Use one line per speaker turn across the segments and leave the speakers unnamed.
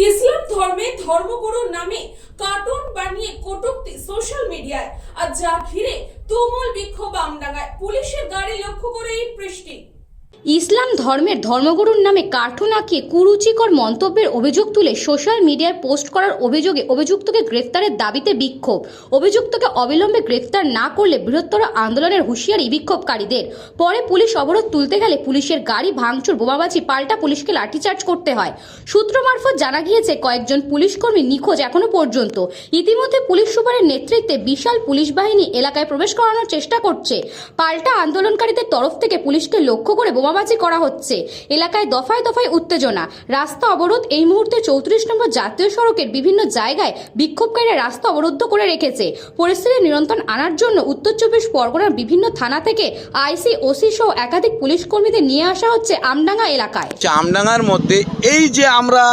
ইসলাম ধর্মে ধর্মগুরু নামে কার্টুন বানিয়ে কটুক্তি সোশ্যাল মিডিয়ায় আর যা ঘিরে তুমুল বিক্ষোভ আমডাঙ্গায় পুলিশের গাড়ি লক্ষ্য করে এই বৃষ্টি।
ইসলাম ধর্মের ধর্মগুরুর নামে কার্টুন আঁকিয়ে কুরুচিকর মন্তব্যের অভিযোগ তুলে সোশ্যাল মিডিয়ায় পোস্ট করার অভিযোগে অভিযুক্তকে গ্রেফতারের দাবিতে বিক্ষোভ। অভিযুক্তকে অবিলম্বে গ্রেফতার না করলে বৃহত্তর আন্দোলনের হুঁশিয়ারি বিক্ষোভকারীদের। পরে পুলিশ অবরোধ তুলতে গেলে পুলিশের গাড়ি ভাঙচুর, বোমাবাজি পাল্টা পুলিশকে লাঠিচার্জ করতে হয়। সূত্র মারফত জানা গিয়েছে, কয়েকজন পুলিশকর্মী নিখোঁজ এখনও পর্যন্ত। ইতিমধ্যে পুলিশ সুপারের নেতৃত্বে বিশাল পুলিশ বাহিনী এলাকায় প্রবেশ করানোর চেষ্টা করছে। পাল্টা আন্দোলনকারীদের তরফ থেকে পুলিশকে লক্ষ্য করে বোমাবাজি করা হচ্ছে। এলাকায় দফায় দফায় উত্তেজনা। রাস্তা অবরোধ এই মুহূর্তে চৌত্রিশ নম্বর জাতীয় সড়কের বিভিন্ন জায়গায় বিক্ষোভকারীরা রাস্তা অবরুদ্ধ করে রেখেছে। পরিস্থিতি নিয়ন্ত্রণ আনার জন্য উত্তর চব্বিশ পরগনার বিভিন্ন থানা থেকে আইসি, ওসি সহ একাধিক পুলিশ কর্মীদের নিয়ে আসা হচ্ছে আমডাঙ্গা এলাকায়।
আমডাঙ্গার মধ্যে এই যে আমরা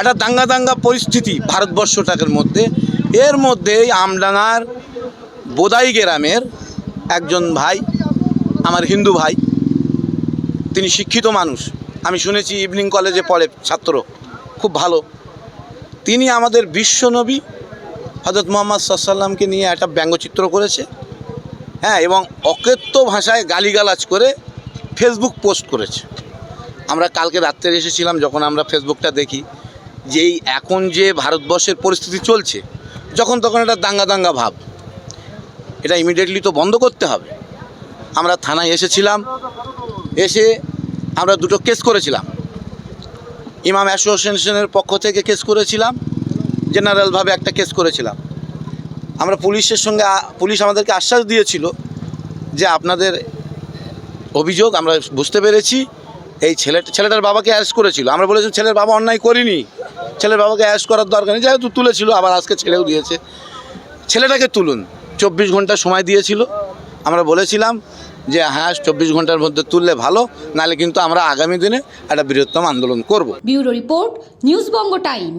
একটা দাঙ্গা দাঙ্গা পরিস্থিতি ভারতবর্ষটাকের মধ্যে, এর মধ্যে আমডাঙ্গার বোদাই গ্রামের একজন ভাই, আমার হিন্দু ভাই তিনি শিক্ষিত মানুষ। আমি শুনেছি ইভিনিং কলেজে পড়ে ছাত্র। খুব ভালো। তিনি আমাদের বিশ্বনবী হজরত মোহাম্মদ সাল্লামকে নিয়ে একটা ব্যঙ্গচিত্র করেছে। হ্যাঁ এবং অকেত্য ভাষায় গালিগালাজ করে ফেসবুক পোস্ট করেছে। আমরা কালকে রাত্রে এসেছিলাম যখন আমরা ফেসবুকটা দেখি যেই এখন যে ভারতবর্ষের পরিস্থিতি চলছে, যখন তখন এটা দাঙ্গা দাঙ্গা ভাব। এটা ইমিডিয়েটলি তো বন্ধ করতে হবে। আমরা থানায় এসেছিলাম। এসে আমরা দুটো কেস করেছিলাম। ইমাম অ্যাসোসিয়েশনের পক্ষ থেকে কেস করেছিলাম, জেনারেলভাবে একটা কেস করেছিলাম। আমরা পুলিশের সঙ্গে পুলিশ আমাদেরকে আশ্বাস দিয়েছিল যে আপনাদের অভিযোগ আমরা বুঝতে পেরেছি, এই ছেলে ছেলেটার বাবাকে অ্যারেস্ট করেছিল। আমরা বলেছি, ছেলের বাবা অন্যায় করিনি। ছেলের বাবাকে অ্যারেস্ট করার দরকার নেই। যেহেতু তুলেছিল, আবার আজকে ছেড়েও দিয়েছে। ছেলেটাকে তুলুন। চব্বিশ ঘণ্টা সময় দিয়েছিল। আমরা বলেছিলাম যে হ্যাঁ চব্বিশ ঘণ্টার মধ্যে তুললে ভালো, নাহলে কিন্তু আমরা আগামী দিনে একটা বৃহত্তম আন্দোলন করব।
Bureau report news Banga time.